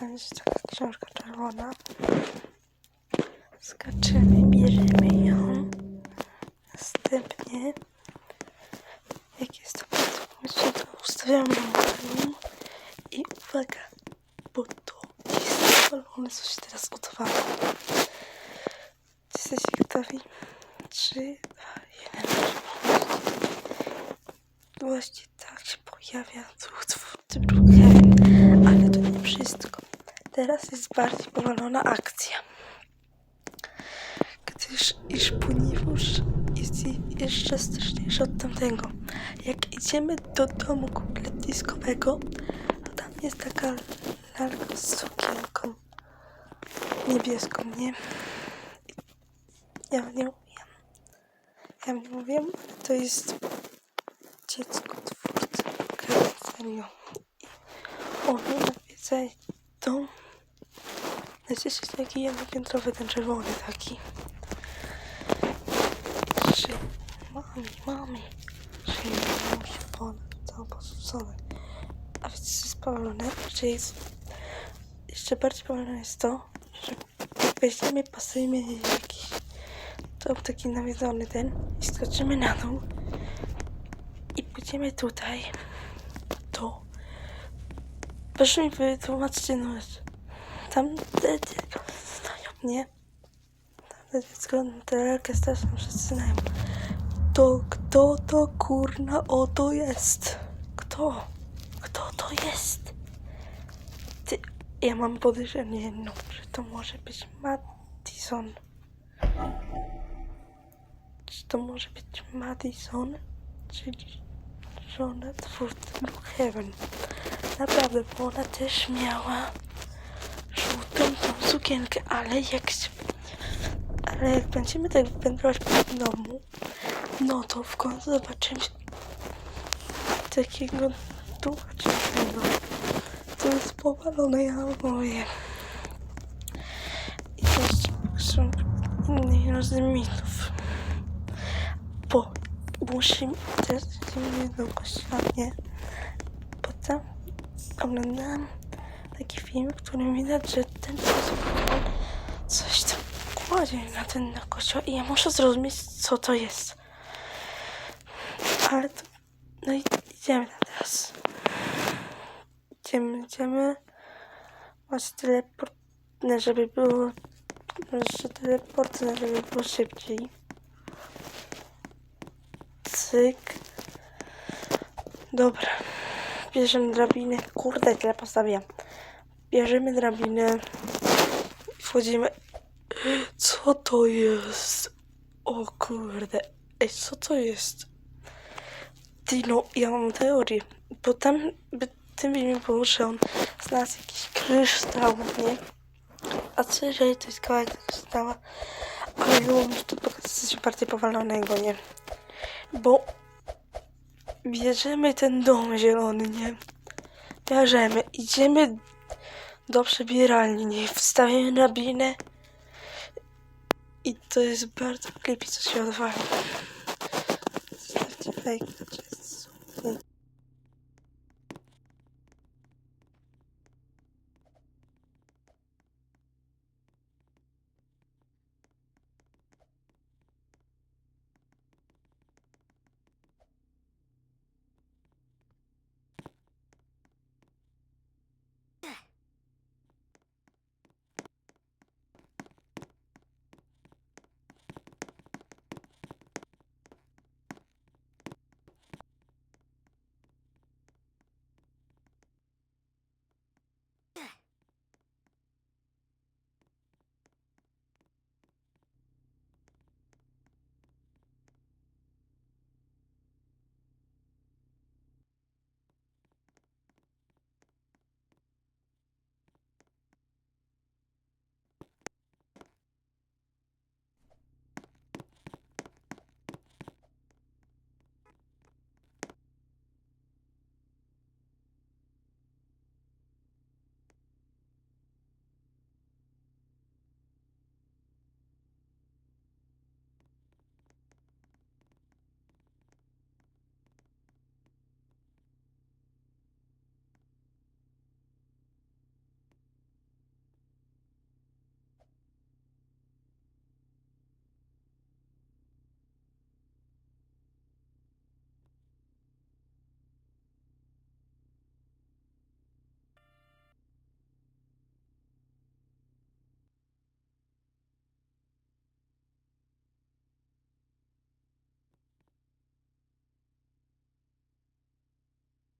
będzie taka książka czerwona. Skaczymy, bierzemy ją. Następnie, jak jest to pomysł, to ustawiamy ją i uwaga, bo to jest balony, co się teraz otwarło. Jesteście gotowi? Trzy, dwa, jeden. Właśnie tak się pojawia duch Teraz jest bardziej powalona akcja. Gdyż iż ponieważ jest je- jeszcze straszniejsze od tamtego. Jak idziemy do domu letniskowego, to tam jest taka lalka z sukienką niebieską, nie? Ja nie umiem. Ja nie mówię, to jest dziecko twórcy serio. I ono nawiedza dom. Znaczy się taki jednopiętrowy, ten czerwony taki. Trzy. Mami, mami. Trzy. Musi ponad całą posłucone. A więc jest spowalone, że jest... Jeszcze bardziej powalone jest to, że weźmiemy, pasujemy jakiś... To taki nawiedzony ten i skoczymy na dół i pójdziemy tutaj, to... Proszę mi wytłumaczcie numer. Tam dziecko znają mnie. Tam dziecko, tę lalkę straszną wszyscy znają. To kto to kurna oto jest? Kto? Kto to jest? Ty, ja mam podejrzenie jedno, że to może być Madison. Czy to może być Madison? Czyli żona twórcy Brookhaven. Naprawdę, bo ona też miała sukienkę, ale jak się... Ale jak będziemy tak wędrować po domu, no to w końcu zobaczymy takiego ducha czarnego. To jest powalone, ja mówię. I jeszcze innych rodzajów mitów. Bo musimy też jedną kościelnie. Potem oglądałam taki film, w którym widać, że ten coś tam kładzie na ten na kościoł i ja muszę zrozumieć, co to jest. Ale to... No i idziemy teraz. Idziemy, idziemy. Masz teleport, no, żeby było... Że teleport, no, żeby było szybciej. Cyk. Dobra. Bierzemy drabinę. Kurde, tyle postawiam. Bierzemy drabinę. Wchodzimy. Co to jest? O kurde. Ej, co to jest? Ty, no, ja mam teorię. Bo tam by tym mi było, że on znalazł jakiś kryształ, nie? A co jeżeli to jest kawałek kryształa? Ale było mi to pokazać coś bardziej powalonego, nie? Bo bierzemy ten dom zielony, nie? Bierzemy, idziemy do przebieralni, nie? Wstawiamy na binę i to jest bardzo creepy, co się odwali. Zostawcie znaczy